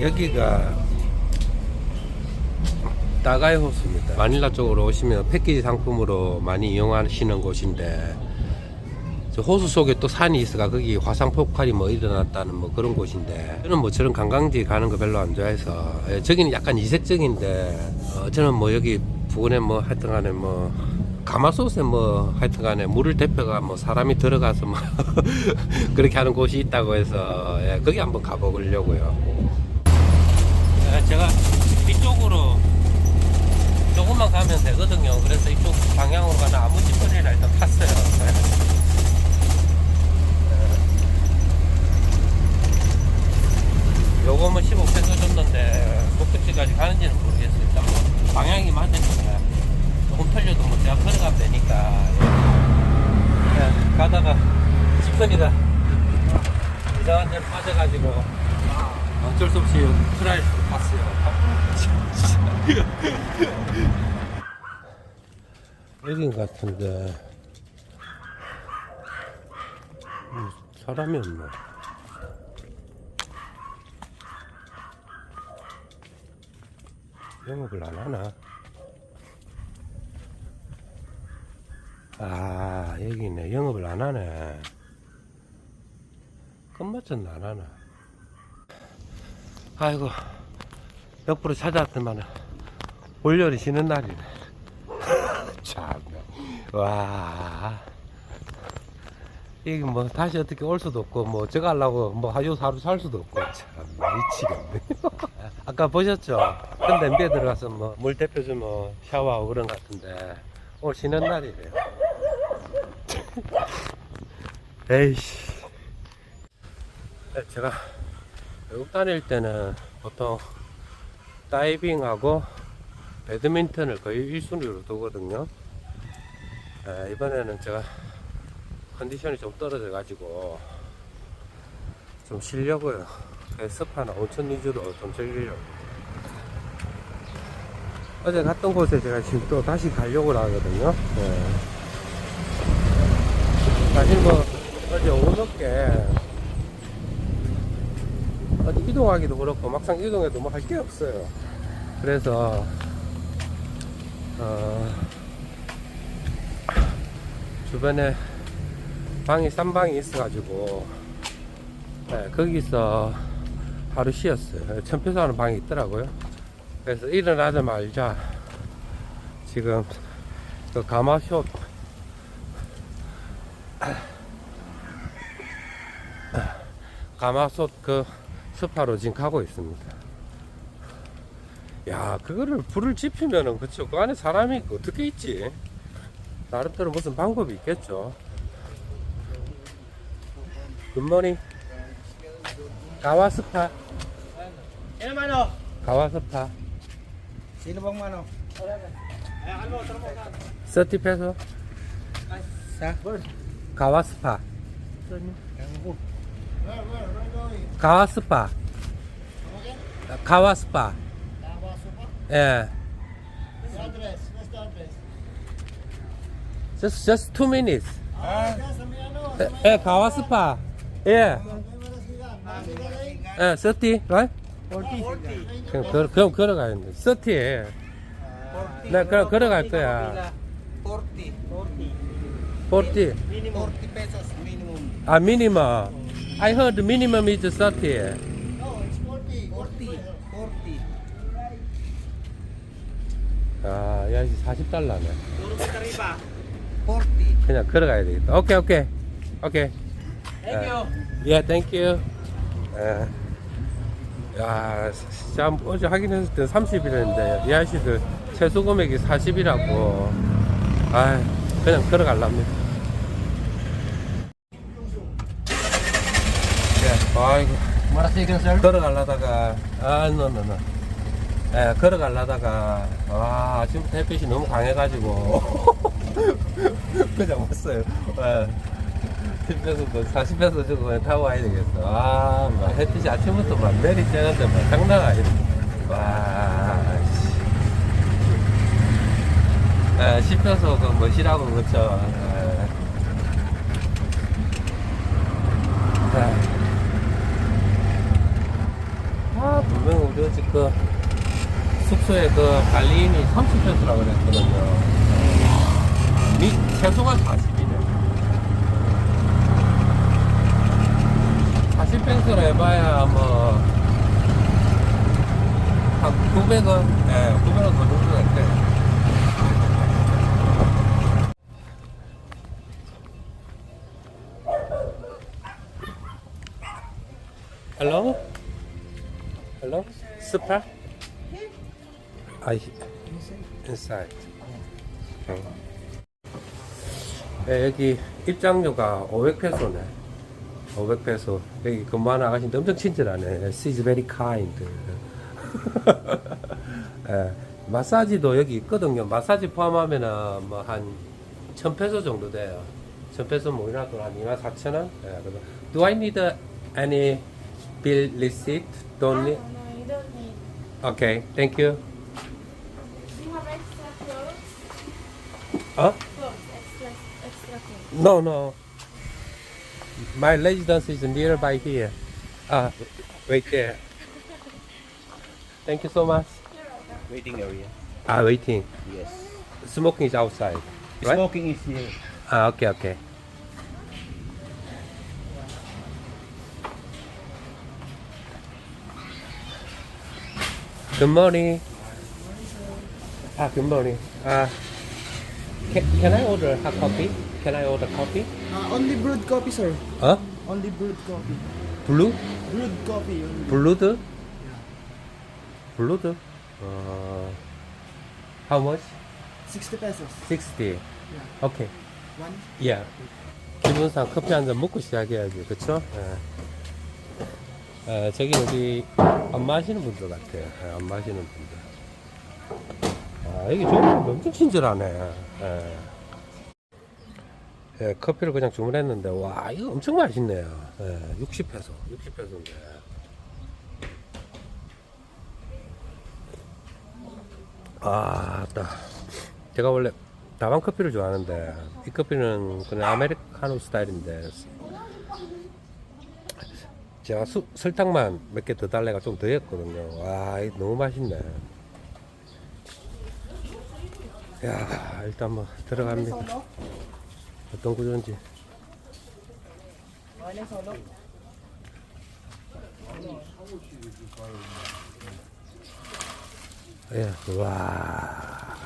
여기가 따가이 호수입니다. 마닐라 쪽으로 오시면 패키지 상품으로 많이 이용하시는 곳인데 저 호수 속에 또 산이 있어가 거기 화산 폭발이 뭐 일어났다는 뭐 그런 곳인데 저는 뭐 저런 관광지 가는 거 별로 안 좋아해서 예, 저기는 약간 이색적인데 어, 저는 뭐 여기 부근에 뭐 하여튼간에 뭐 가마솥에 뭐 하여튼간에 물을 대표가 뭐 사람이 들어가서 뭐 그렇게 하는 곳이 있다고 해서 예, 거기 한번 가보려고요. 예, 제가 이쪽으로 조금만 가면 되거든요. 그래서 이쪽 방향으로 가는 아무 찌꺼리를 일단 탔어요. 예. 요거는 15페소 줬는데 목적지까지 가는지는 모르겠어요. 일단 뭐 방향이 맞으니까 조금 틀려도 뭐 제가 걸어가면 되니까 예. 예, 가다가 찌꺼리가 이상한 데로 빠져가지고 어쩔 수 없이 트라이를 봤어요. 여긴 같은데 음, 사람이 없네. 영업을 안 하나? 아 여기네 영업을 안 하네. 끝마쳤나 안 하나? 아이고 옆으로 찾아왔더만은 올열이 쉬는 날이네. 참, 와. 이게 뭐 다시 어떻게 올 수도 없고 뭐 저거 하려고 뭐 하루 하루 살 수도 없고 참 미치겠네. 아까 보셨죠? 큰 냄비에 들어가서 뭐 물 데펴주면 샤워하고 그런 것 같은데 오늘 쉬는 날이래요. 에이씨. 제가 외국 다닐 때는 보통 다이빙하고 배드민턴을 거의 1순위로 두거든요. 에, 이번에는 제가 컨디션이 좀 떨어져 가지고 좀 쉬려고요. 스파나 온천 위주로 좀 즐기려고. 어제 갔던 곳에 제가 지금 또 다시 가려고 하거든요. 예. 사실 뭐 어제 오후늦게 어디 이동하기도 그렇고 막상 이동해도 뭐 할 게 없어요. 그래서 어, 주변에 방이 싼 방이 있어가지고 네, 거기서 하루 쉬었어요. 천표소 하는 방이 있더라고요. 그래서 일어나자마자 지금 그 가마숍 가마솥 그 스파로 지금 가고 있습니다. 야, 그거를 불을 지피면은 그쵸. 그 안에 사람이 있고 어떻게 있지? 나름대로 무슨 방법이 있겠죠. 굿모닝. 가와스파. 가와스파. Sino bang mano? Eh, ano, tara mo. 서티 페소. Sa? 가와스파. Yang ko. 가와 스파. 가와 스파. 예. address? What's the address? Just just two minutes. Ah, 예, 예, 가와 스파. 예. 예, 서티, right? 40. 그럼, 걸, 그럼 걸어가야 돼. 서티에. 나 그럼 걸어갈 거야. 40. 40. 40. Minimum. 40 pesos minimum. 아, minimum. I heard the minimum is 30. No, it's 40. 40. 40. 아, 야, 40달러네. Ka taripa. 40. 그냥 걸어가야 되겠다. 오케이, 오케이. 오케이. Thank you. 예, 땡큐. 예. 야, 진짜 어제 확인했을 때 30이랬는데, 이 아저씨들 최소 금액이 40이라고. 아, 그냥 걸어갈랍니다. 예, 아이고. Marasigan sir. 걸어가려다가, 아, 노, 노, 노. 예, 걸어가려다가, 와, 아침부터 햇빛이 너무 강해가지고. 그냥 왔어요. 예. 10배서, 40배서 주고 그냥 타고 와야 되겠어. 아, 막 햇빛이 아침부터 막 내리쬐는데 막 장난 아니다. 와, 씨. 예, 10배서 그 멋이라고, 그쵸. 예. 자. 아, 분명 우리가 지금 그 숙소에 그 달리인이 30페소라고 그랬거든요. 미, 최소가 40이네. 40페소로 해봐야 뭐, 한 900원? 예, 900원 더 정도 될때 Hello? Hello? Super? I inside. 어. 네, 여기 입장료가 500페소네. 500페소. 여기 근무하는 아가씨인데 엄청 친절하네. She's very kind. 예, 마사지도 여기 있거든요. 마사지 포함하면은 뭐한 1000페소 정도 돼요. 1000페소 뭐 우리나라 돈한 24,000원? 예, 그래서 Do I need any bill receipt? Don't need? No, you don't need. Okay, thank you. Do you have extra clothes? Huh? Clothes, extra, extra clothes. No, no. My residence is nearby here. Ah, wait there. Thank you so much. Waiting area. Ah, waiting. Yes. Smoking is outside. Right? Smoking is here. Ah, okay, okay. Good morning. Ah, good morning. Ah, can, can I order hot coffee? Can I order coffee? Uh, only brewed coffee, sir. Huh? Only brewed coffee. Blue? Brewed coffee. Only. 블루드? 블루드? 어, how much? 60 pesos. 60. 오케이. One. 예. 기본상 커피 한 잔 먹고 시작해야지, 그쵸? 예. 예, 저기 어디 안 마시는 분들 같아요. 예, 안 마시는 분들. 아, 여기 분 엄청 친절하네. 예. 예, 커피를 그냥 주문했는데, 와, 이거 엄청 맛있네요. 예, 60페소, 60페소인데. 아, 따. 제가 원래 다방 커피를 좋아하는데 이 커피는 그냥 아메리카노 스타일인데 제가 수, 설탕만 몇 개 더 달래가 좀 더 했거든요. 와, 너무 맛있네. 야, 일단 뭐 들어갑니다. 어떤 구조인지. 예, 와.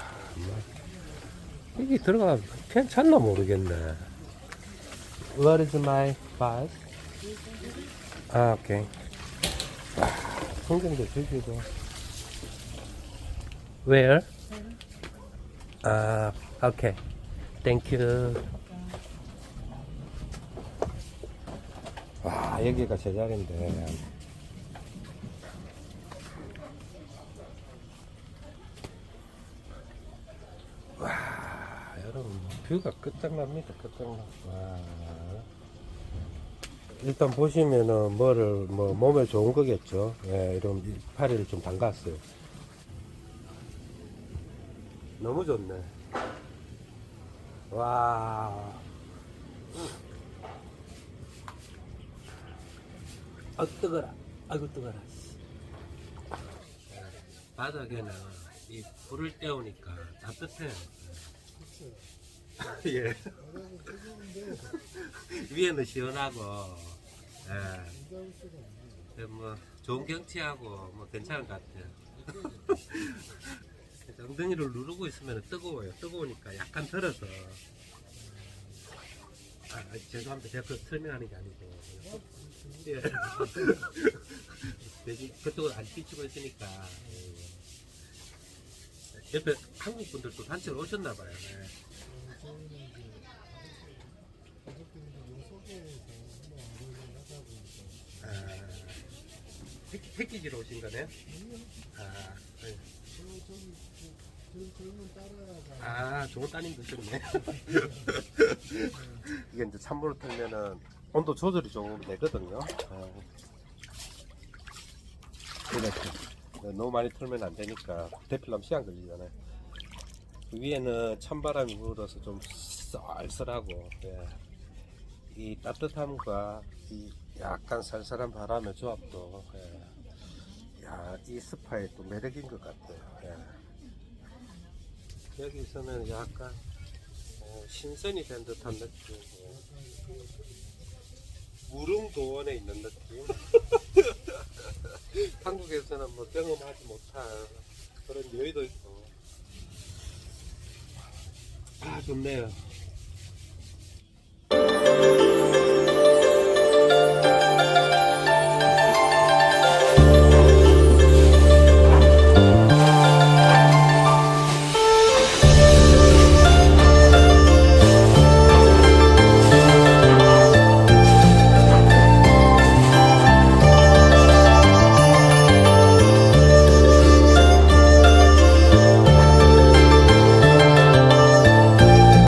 이게 들어가 괜찮나 모르겠네. What is my bus? 아, 오케이. 와, 풍경도 즐기고. Where? 아, 오케이. Thank you. 와, 여기가 제자리인데. 와, 여러분, 뷰가 끝장납니다, 끝장나. 와. 일단 보시면은 뭐를, 뭐, 몸에 좋은 거겠죠. 예, 이런 파리를 좀 담갔어요. 너무 좋네. 와. 아, 뜨거라. 아이고, 뜨거라. 바닥에는 이 불을 때우니까 따뜻해요. 예. 위에는 시원하고, 예. 뭐, 좋은 경치하고, 뭐, 괜찮은 것 같아요. 엉덩이를 누르고 있으면 뜨거워요. 뜨거우니까 약간 덜어서. 아, 아, 죄송합니다. 제가 그 설명하는 게 아니고. 예. 그쪽은 안 비추고 있으니까. 예. 옆에 한국 분들도 단체로 오셨나봐요. 네. 아, 패- 패키지로 오신 거네요? 아, 네. 아, 좋은 따님 드셨네. 이게 이제 찬물을 틀면은 온도 조절이 조금 되거든요. 아. 네, 너무 많이 틀면 안 되니까 대필라면 시간 걸리잖아요. 그 위에는 찬바람이 불어서 좀 쌀쌀하고 예. 이 따뜻함과 이 약간 살살한 바람의 조합도 예. 야, 이이 스파의 또 매력인 것 같아요. 예. 여기서는 약간 어, 신선이 된 듯한 느낌. 예. 무릉도원에 있는 느낌. 한국에서는 뭐 경험하지 못할 그런 여유도 있고. 아, 좋네요.